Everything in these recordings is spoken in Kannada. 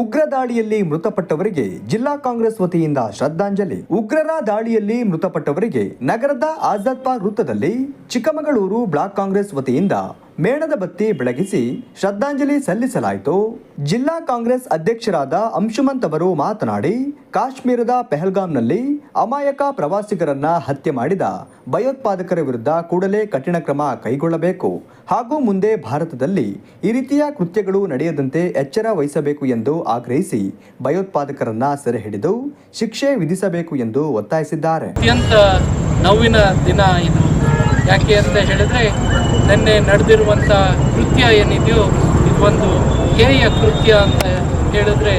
ಉಗ್ರ ದಾಳಿಯಲ್ಲಿ ಮೃತಪಟ್ಟವರಿಗೆ ಜಿಲ್ಲಾ ಕಾಂಗ್ರೆಸ್ ವತಿಯಿಂದ ಶ್ರದ್ಧಾಂಜಲಿ. ಉಗ್ರರ ದಾಳಿಯಲ್ಲಿ ಮೃತಪಟ್ಟವರಿಗೆ ನಗರದ ಆಜಾದ್ ಪಾರ್ಕ್ ವೃತ್ತದಲ್ಲಿ ಚಿಕ್ಕಮಗಳೂರು ಬ್ಲಾಕ್ ಕಾಂಗ್ರೆಸ್ ವತಿಯಿಂದ ಮೇಣದ ಬತ್ತಿ ಬೆಳಗಿಸಿ ಶ್ರದ್ಧಾಂಜಲಿ ಸಲ್ಲಿಸಲಾಯಿತು. ಜಿಲ್ಲಾ ಕಾಂಗ್ರೆಸ್ ಅಧ್ಯಕ್ಷರಾದ ಅಂಶುಮಂತ್ ಅವರು ಮಾತನಾಡಿ, ಕಾಶ್ಮೀರದ ಪೆಹಲ್ಗಾಂನಲ್ಲಿ ಅಮಾಯಕ ಪ್ರವಾಸಿಗರನ್ನ ಹತ್ಯೆ ಮಾಡಿದ ಭಯೋತ್ಪಾದಕರ ವಿರುದ್ಧ ಕೂಡಲೇ ಕಠಿಣ ಕ್ರಮ ಕೈಗೊಳ್ಳಬೇಕು. ಹಾಗೂ ಮುಂದೆ ಭಾರತದಲ್ಲಿ ಈ ರೀತಿಯ ಕೃತ್ಯಗಳು ನಡೆಯದಂತೆ ಎಚ್ಚರ ವಹಿಸಬೇಕು ಎಂದು ಆಗ್ರಹಿಸಿ ಭಯೋತ್ಪಾದಕರನ್ನ ಸೆರೆ ಹಿಡಿದು ಶಿಕ್ಷೆ ವಿಧಿಸಬೇಕು ಎಂದು ಒತ್ತಾಯಿಸಿದ್ದಾರೆ. ಅತ್ಯಂತ ನೋವಿನ ದಿನ ಇದು. ಯಾಕೆ ಅಂತ ಹೇಳಿದ್ರೆ, ನಿನ್ನೆ ನಡೆದಿರುವಂಥ ಕೃತ್ಯ ಏನಿದೆಯೋ, ಇದೊಂದು ಹೇಯ ಕೃತ್ಯ ಅಂತ ಹೇಳಿದ್ರೆ,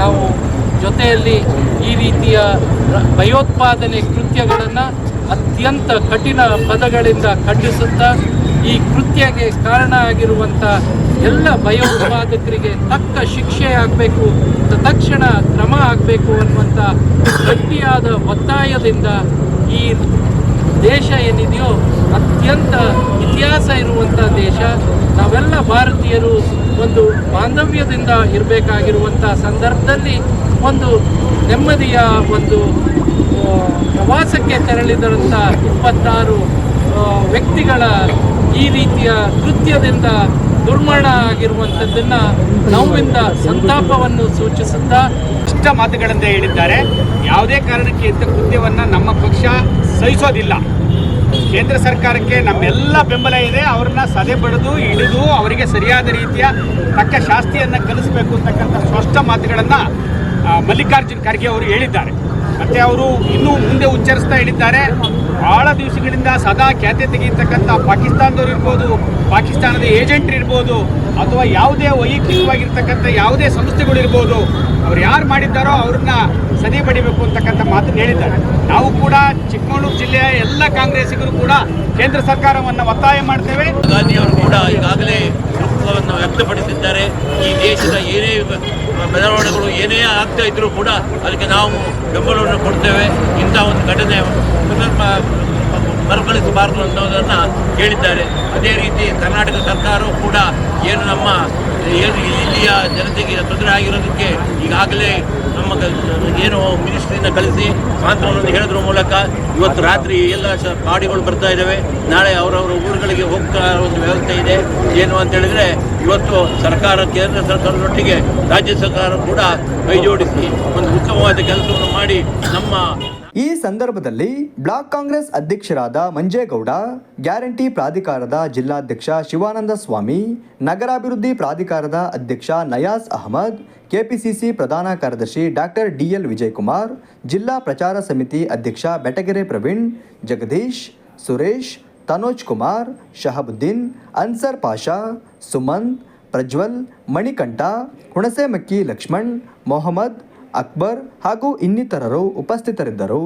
ನಾವು ಜೊತೆಯಲ್ಲಿ ಈ ರೀತಿಯ ಭಯೋತ್ಪಾದನೆ ಕೃತ್ಯಗಳನ್ನು ಅತ್ಯಂತ ಕಠಿಣ ಪದಗಳಿಂದ ಖಂಡಿಸುತ್ತಾ, ಈ ಕೃತ್ಯಕ್ಕೆ ಕಾರಣ ಆಗಿರುವಂಥ ಎಲ್ಲ ಭಯೋತ್ಪಾದಕರಿಗೆ ತಕ್ಕ ಶಿಕ್ಷೆ ಆಗಬೇಕು ತಕ್ಷಣ ಕ್ರಮ ಆಗಬೇಕು ಅನ್ನುವಂಥ ಗಟ್ಟಿಯಾದ ಒತ್ತಾಯದಿಂದ ಈ ದೇಶ ಏನಿದೆಯೋ ಅತ್ಯಂತ ಇತಿಹಾಸ ಇರುವಂಥ ದೇಶ, ನಾವೆಲ್ಲ ಭಾರತೀಯರು ಒಂದು ಬಾಂಧವ್ಯದಿಂದ ಇರಬೇಕಾಗಿರುವಂಥ ಸಂದರ್ಭದಲ್ಲಿ ಒಂದು ನೆಮ್ಮದಿಯ ಒಂದು ಪ್ರವಾಸಕ್ಕೆ ತೆರಳಿದಂಥ ಇಪ್ಪತ್ತಾರು ವ್ಯಕ್ತಿಗಳ ಈ ರೀತಿಯ ಕೃತ್ಯದಿಂದ ದುರ್ಮರಣ ಆಗಿರುವಂಥದ್ದನ್ನು ನೋವಿಂದ ಸಂತಾಪವನ್ನು ಸೂಚಿಸುತ್ತಾ ಇಷ್ಟ ಮಾತುಗಳಂತ ಹೇಳಿದ್ದಾರೆ. ಯಾವುದೇ ಕಾರಣಕ್ಕೆ ಇಂಥ ಕೃತ್ಯವನ್ನು ನಮ್ಮ ಪಕ್ಷ ಸಹಿಸೋದಿಲ್ಲ. ಕೇಂದ್ರ ಸರ್ಕಾರಕ್ಕೆ ನಮ್ಮೆಲ್ಲ ಬೆಂಬಲ ಇದೆ. ಅವ್ರನ್ನ ಸದೆ ಬಡಿದು, ಹಿಡಿದು, ಅವರಿಗೆ ಸರಿಯಾದ ರೀತಿಯ ತಕ್ಕ ಶಾಸ್ತಿಯನ್ನು ಕಲಿಸಬೇಕು ಅಂತಕ್ಕಂಥ ಸ್ಪಷ್ಟ ಮಾತುಗಳನ್ನ ಮಲ್ಲಿಕಾರ್ಜುನ್ ಖರ್ಗೆ ಅವರು ಹೇಳಿದ್ದಾರೆ. ಮತ್ತೆ ಅವರು ಇನ್ನೂ ಮುಂದೆ ಉಚ್ಚರಿಸ್ತಾ ಹೇಳಿದ್ದಾರೆ. ಬಹಳ ದಿವಸಗಳಿಂದ ಸದಾ ಖ್ಯಾತೆ ತೆಗೆಯತಕ್ಕಂಥ ಪಾಕಿಸ್ತಾನದವರು ಇರ್ಬೋದು, ಪಾಕಿಸ್ತಾನದ ಏಜೆಂಟ್ ಇರ್ಬೋದು, ಅಥವಾ ಯಾವುದೇ ವೈಯಕ್ತಿಕವಾಗಿರ್ತಕ್ಕಂಥ ಯಾವುದೇ ಸಂಸ್ಥೆಗಳು ಇರ್ಬೋದು, ಅವ್ರು ಯಾರು ಮಾಡಿದ್ದಾರೋ ಅವ್ರನ್ನ ಸದಿ ಪಡಿಬೇಕು ಅಂತಕ್ಕಂಥ ಮಾತನ್ನು ಹೇಳಿದ್ದಾರೆ. ನಾವು ಕೂಡ ಚಿಕ್ಕಮಗಳೂರು ಜಿಲ್ಲೆಯ ಎಲ್ಲ ಕಾಂಗ್ರೆಸ್ಸಿಗರು ಕೂಡ ಕೇಂದ್ರ ಸರ್ಕಾರವನ್ನು ಒತ್ತಾಯ ಮಾಡ್ತೇವೆ. ಗಾಂಧಿಯವರು ಕೂಡ ಈಗಾಗಲೇ ದುಃಖವನ್ನು ವ್ಯಕ್ತಪಡಿಸಿದ್ದಾರೆ. ಈ ದೇಶದ ಏನೇ ಬೆಳವಣಿಗೆಗಳು ಏನೇ ಆಗ್ತಾ ಇದ್ರೂ ಕೂಡ ಅದಕ್ಕೆ ನಾವು ಬೆಂಬಲವನ್ನು ಕೊಡ್ತೇವೆ. ಇಂಥ ಒಂದು ಘಟನೆ ಮರುಕಳಿಸಬಾರದು ಅನ್ನೋದನ್ನು ಹೇಳಿದ್ದಾರೆ. ಅದೇ ರೀತಿ ಕರ್ನಾಟಕ ಸರ್ಕಾರವು ಕೂಡ ಏನು ನಮ್ಮ ಏನು ಇಲ್ಲಿಯ ಜನತೆಗೆ ತೊಂದರೆ ಆಗಿರೋದಕ್ಕೆ ಈಗಾಗಲೇ ನಮ್ಮ ಏನು ಮಿನಿಸ್ಟ್ರಿನ ಕಳಿಸಿ ಸಾಂತ್ವನವನ್ನು ಹೇಳೋದ್ರ ಮೂಲಕ ಇವತ್ತು ರಾತ್ರಿ ಎಲ್ಲ ಶ ಬಾಡಿಗಳು ಬರ್ತಾ ಇದ್ದಾವೆ. ನಾಳೆ ಅವರವರ ಊರುಗಳಿಗೆ ಹೋಗ್ತಾ ಒಂದು ವ್ಯವಸ್ಥೆ ಇದೆ. ಏನು ಅಂತ ಹೇಳಿದ್ರೆ ಇವತ್ತು ಸರ್ಕಾರ, ಕೇಂದ್ರ ಸರ್ಕಾರದೊಟ್ಟಿಗೆ ರಾಜ್ಯ ಸರ್ಕಾರ ಕೂಡ ಕೈಜೋಡಿಸಿ ಒಂದು ಉತ್ತಮವಾದ ಕೆಲಸವನ್ನು ಮಾಡಿ ನಮ್ಮ ಈ ಸಂದರ್ಭದಲ್ಲಿ ಬ್ಲಾಕ್ ಕಾಂಗ್ರೆಸ್ ಅಧ್ಯಕ್ಷರಾದ ಮಂಜೇಗೌಡ, ಗ್ಯಾರಂಟಿ ಪ್ರಾಧಿಕಾರದ ಜಿಲ್ಲಾಧ್ಯಕ್ಷ ಶಿವಾನಂದ ಸ್ವಾಮಿ, ನಗರಾಭಿವೃದ್ಧಿ ಪ್ರಾಧಿಕಾರದ ಅಧ್ಯಕ್ಷ ನಯಾಸ್ ಅಹಮದ್, ಕೆಪಿಸಿಸಿ ಪ್ರಧಾನ ಕಾರ್ಯದರ್ಶಿ ಡಾಕ್ಟರ್ ಡಿಎಲ್ ವಿಜಯಕುಮಾರ್, ಜಿಲ್ಲಾ ಪ್ರಚಾರ ಸಮಿತಿ ಅಧ್ಯಕ್ಷ ಬೆಟಗೆರೆ ಪ್ರವೀಣ್, ಜಗದೀಶ್, ಸುರೇಶ್ ತನೋಜ್ ಕುಮಾರ್, ಶಹಬುದ್ದೀನ್, ಅನ್ಸರ್ ಪಾಷಾ, ಸುಮಂತ್, ಪ್ರಜ್ವಲ್, ಮಣಿಕಂಠ, ಹುಣಸೆಮಕ್ಕಿ ಲಕ್ಷ್ಮಣ್, ಮೊಹಮ್ಮದ್, ಅಕ್ಬರ್ ಹಾಗೂ ಇನ್ನಿತರರು ಉಪಸ್ಥಿತರಿದ್ದರು.